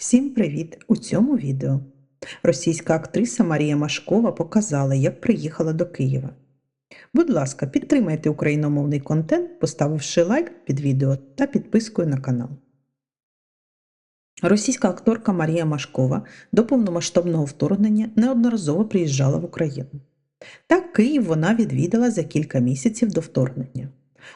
Всім привіт! У цьому відео російська актриса Марія Машкова показала, як приїхала до Києва. Будь ласка, підтримайте україномовний контент, поставивши лайк під відео та підпискою на канал. Російська акторка Марія Машкова до повномасштабного вторгнення неодноразово приїжджала в Україну. Так, Київ вона відвідала за кілька місяців до вторгнення.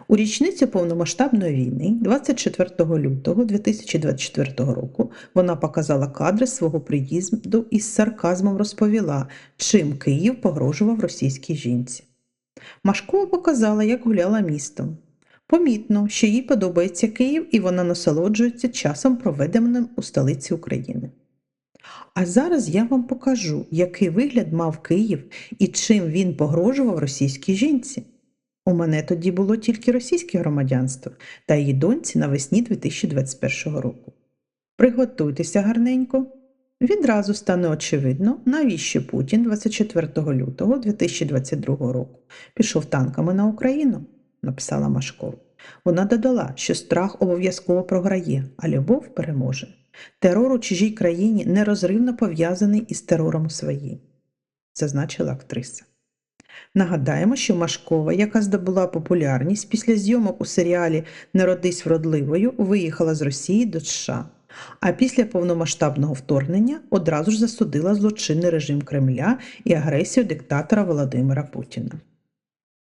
У річницю повномасштабної війни, 24 лютого 2024 року, вона показала кадри свого приїзду і з сарказмом розповіла, чим Київ погрожував російській жінці. Машкова показала, як гуляла містом. Помітно, що їй подобається Київ і вона насолоджується часом, проведеним у столиці України. А зараз я вам покажу, який вигляд мав Київ і чим він погрожував російській жінці. У мене тоді було тільки російське громадянство та її доньці навесні 2021 року. Приготуйтеся гарненько. Відразу стане очевидно, навіщо Путін 24 лютого 2022 року пішов танками на Україну, написала Машков. Вона додала, що страх обов'язково програє, а любов переможе. Терор у чужій країні нерозривно пов'язаний із терором у своїй, зазначила актриса. Нагадаємо, що Машкова, яка здобула популярність після зйомок у серіалі Народись вродливою, виїхала з Росії до США, а після повномасштабного вторгнення одразу ж засудила злочинний режим Кремля і агресію диктатора Володимира Путіна.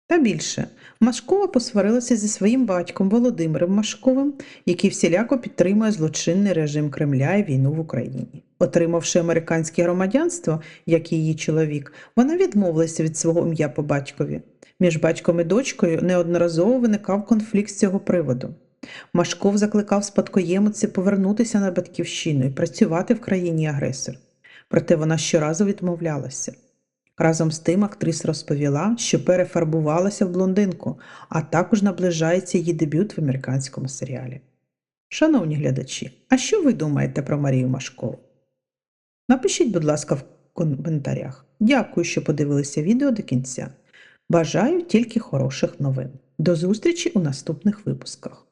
Та більше, Машкова посварилася зі своїм батьком Володимиром Машковим, який всіляко підтримує злочинний режим Кремля і війну в Україні. Отримавши американське громадянство, як і її чоловік, вона відмовилася від свого ім'я по батькові. Між батьком і дочкою неодноразово виникав конфлікт з цього приводу. Машков закликав спадкоємиці повернутися на батьківщину і працювати в країні агресор. Проте вона щоразу відмовлялася. Разом з тим актриса розповіла, що перефарбувалася в блондинку, а також наближається її дебют в американському серіалі. Шановні глядачі, а що ви думаєте про Марію Машкову? Напишіть, будь ласка, в коментарях. Дякую, що подивилися відео до кінця. Бажаю тільки хороших новин. До зустрічі у наступних випусках.